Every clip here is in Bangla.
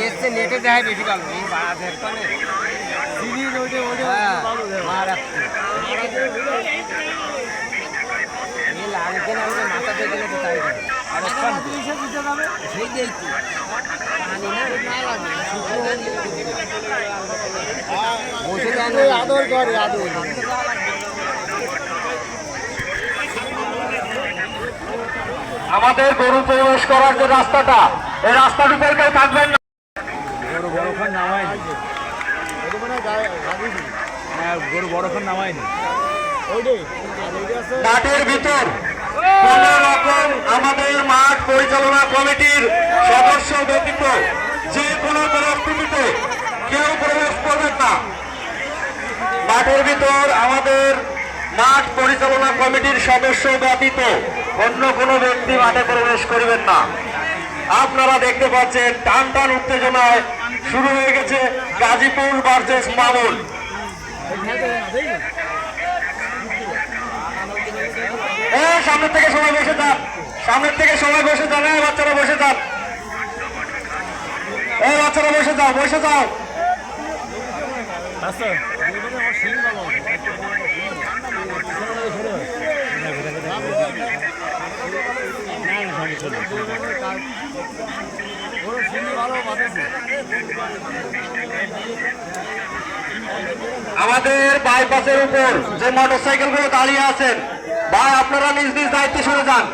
এসছে নেটে দেখায় বেশি ভালো এই ভাড়া দেড় টনে হ্যাঁ, মহারাষ্ট্র এই লাগছে না মাথা দিয়ে গেলে তাই সেই দেখছি বসে আদর করে আদর আমাদের গরু প্রবেশ করার যে রাস্তাটা এই রাস্তার উপর কেউ থাকবেন না। মাঠের ভিতর কোন রকম আমাদের মাঠ পরিচালনা কমিটির সদস্য ব্যতীত যে কোনো পরিস্থিতিতে কেউ প্রবেশ করবেন না। মাঠের ভিতর আমাদের মাঠ পরিচালনা কমিটির সদস্য ব্যতীত অন্য কোনো ব্যক্তি মাঠে প্রবেশ করবেন না। আপনারা দেখতে পাচ্ছেন, টান টান উত্তেজনায় শুরু হয়ে গেছে গাজীপুর ভার্সেস মামুন। এ সামনের থেকে সবাই বসে যান। সামনের থেকে সবাই বসে যান। এই বাচ্চারা বসে যান। এই বাচ্চারা বসে যাও বসে যাও। আমাদের বাইপাসের উপর যে মোটরসাইকেলগুলো দাঁড়িয়ে আছেন ভাই আপনারা নিজ নিজ দায়িত্বে সরে যান।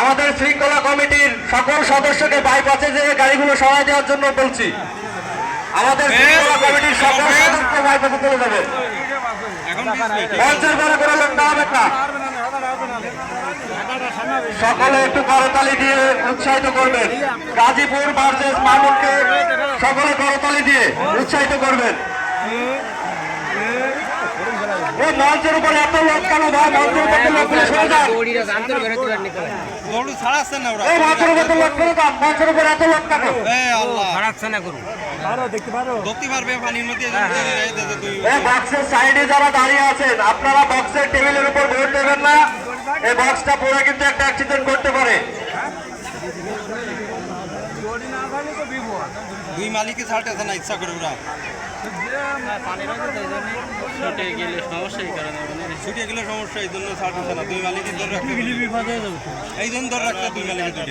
আমাদের শৃঙ্খলা কমিটির সকল সদস্যকে বাইপাসে যে গাড়িগুলো সরাই দেওয়ার জন্য বলছি আমাদের শৃঙ্খলা কমিটির সকল সদস্য বাইপাসে চলে যাবে মঞ্চের হবে না সকলে একটু করতালি দিয়ে উৎসাহিত করবেন। গাজীপুর ভার্সেস মামুনকে সকলে করতালি দিয়ে উৎসাহিত করবেন। মঞ্চের উপর এত লোক কেন ভাই? মঞ্চের উপর লোকগুলো সরে যান দৌড়িরা জানতে বেরোতে পারেনি গরু ছাড়াচ্ছেন না ওরা। এই মঞ্চের উপর তো লোক করে যান মঞ্চের উপর এত লোক কেন? এ আল্লাহ। হারাচ্ছে না করুন ধরতে পারবে পানির মধ্যে এই বক্সের সাইডে যারা দাঁড়িয়ে আছেন আপনারা বক্সের টেবিলের উপর ভোট দেবেন না। এই বক্সটা পরে কিন্তু একটা অ্যাক্সিডেন্ট করতে পারে। দুই মালিককে ছাড়তেছে না ইচ্ছা করে ওরা। ছুটে গেলে সমস্যা, এই জন্য না। দুই মালিকের ধরে রাখতে এই জন্য ধরে রাখতে দুই মালিকের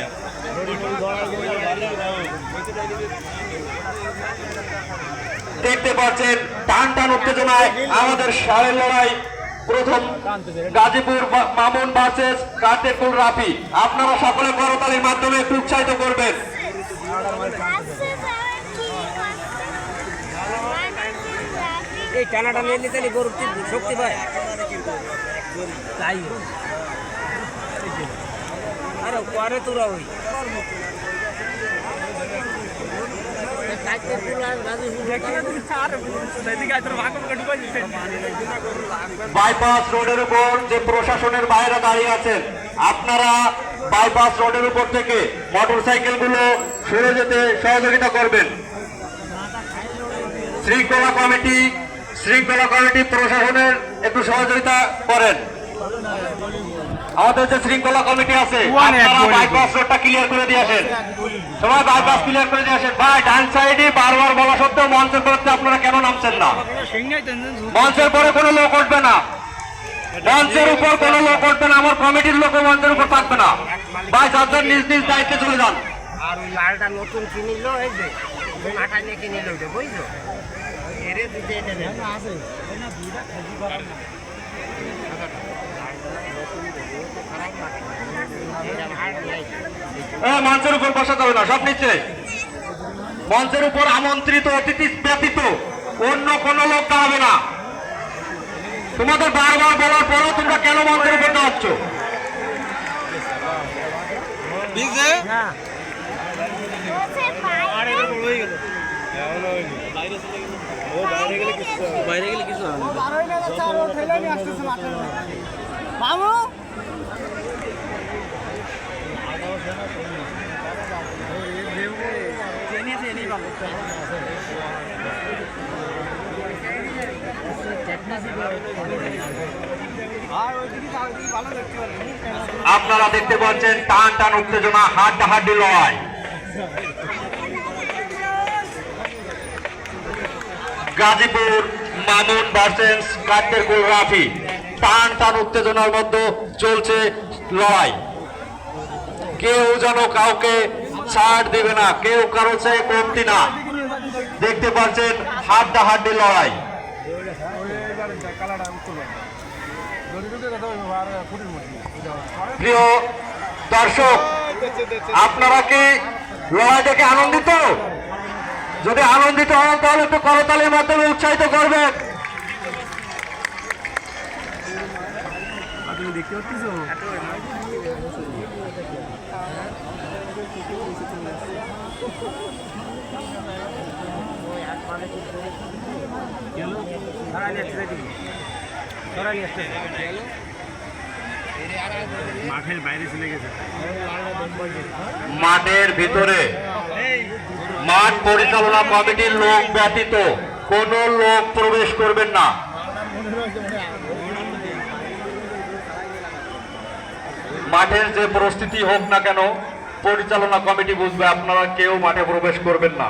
দেখতে পাচ্ছেন, টান টান উত্তেজনায় আমাদের সারের লড়াই প্রথম গাজীপুর মামুন ভার্সেস কাটেকুল রাফি। আপনারা সকলে করতালির মাধ্যমে একটু উৎসাহিত করবেন। এই টানাটা নিয়ে নিতে গরুর শক্তি পায়। আরে করে তোরা ওই। বাইপাস রোডের উপর যে প্রশাসনের বাইরে দাঁড়িয়ে আছেন, আপনারা বাইপাস রোডের উপর থেকে মোটরসাইকেলগুলো সরে যেতে সহযোগিতা করবেন। শৃঙ্খলা কমিটি শৃঙ্খলা কমিটি প্রশাসনের একটু সহযোগিতা করেন। আমাদের যে শৃঙ্খলা কমিটি আছে আপনারা বাইপাস রোডটা ক্লিয়ার করে দিয়ে আসেন। সবাই বাইপাস ক্লিয়ার করে দিয়ে আসেন। ভাই ডান সাইডে বারবার বলা সত্ত্বেও মঞ্চের করতে আপনারা কেন নামছেন না? মঞ্চের পরে কোনো লোক উঠবে না। মঞ্চের উপর কোনো লোক উঠবে না। আমার কমিটির লোক মঞ্চের উপর থাকবে না। ভাই যাদের নিজ নিজ দায়িত্বে চলে যান। আর ওই লালটা নতুন কিনিল এই যে নিয়ে কিনিল ওইটা দিতে এটা আছে। মঞ্চের উপর বসা যাবে না সব নিচে। মঞ্চের উপর আমন্ত্রিত অতিথি ব্যতীত অন্য কোনো লোক দাঁড়াবে না। তোমাদের বারবার বলার পরেও তোমরা কেন মঞ্চের উপর দাঁড়াচ্ছ? বুঝছে বাইরে গেলে কিছু হবে আপনারা দেখতে পাচ্ছেন টান টান উত্তেজনা হাড্ডাহাড্ডি লড়াই। গাজীপুর, মামুন ভার্সেস কাঠের গোল রাফি। টান টান উত্তেজনার মধ্যে চলছে লড়াই। কেউ যেন কাউকে ছাড় দিবে না, কেউ কারও চেয়ে কমতি না। দেখতে পাচ্ছেন হাড্ডা হাড্ডি লড়াই। প্রিয় দর্শক, আপনারা কি লড়াই দেখে আনন্দিত? যদি আনন্দিত হন তাহলে একটু করতালির মাধ্যমে উৎসাহিত করবেন। মাঠের বাইরে চলে গেছে। মাঠের ভিতরে মাঠ পরিচালনা কমিটির লোক ব্যতীত কোন লোক প্রবেশ করবেন না। মাঠের যে পরিস্থিতি হোক না কেন পরিচালনা কমিটি বুঝবে আপনারা কেউ মাঠে প্রবেশ করবেন না।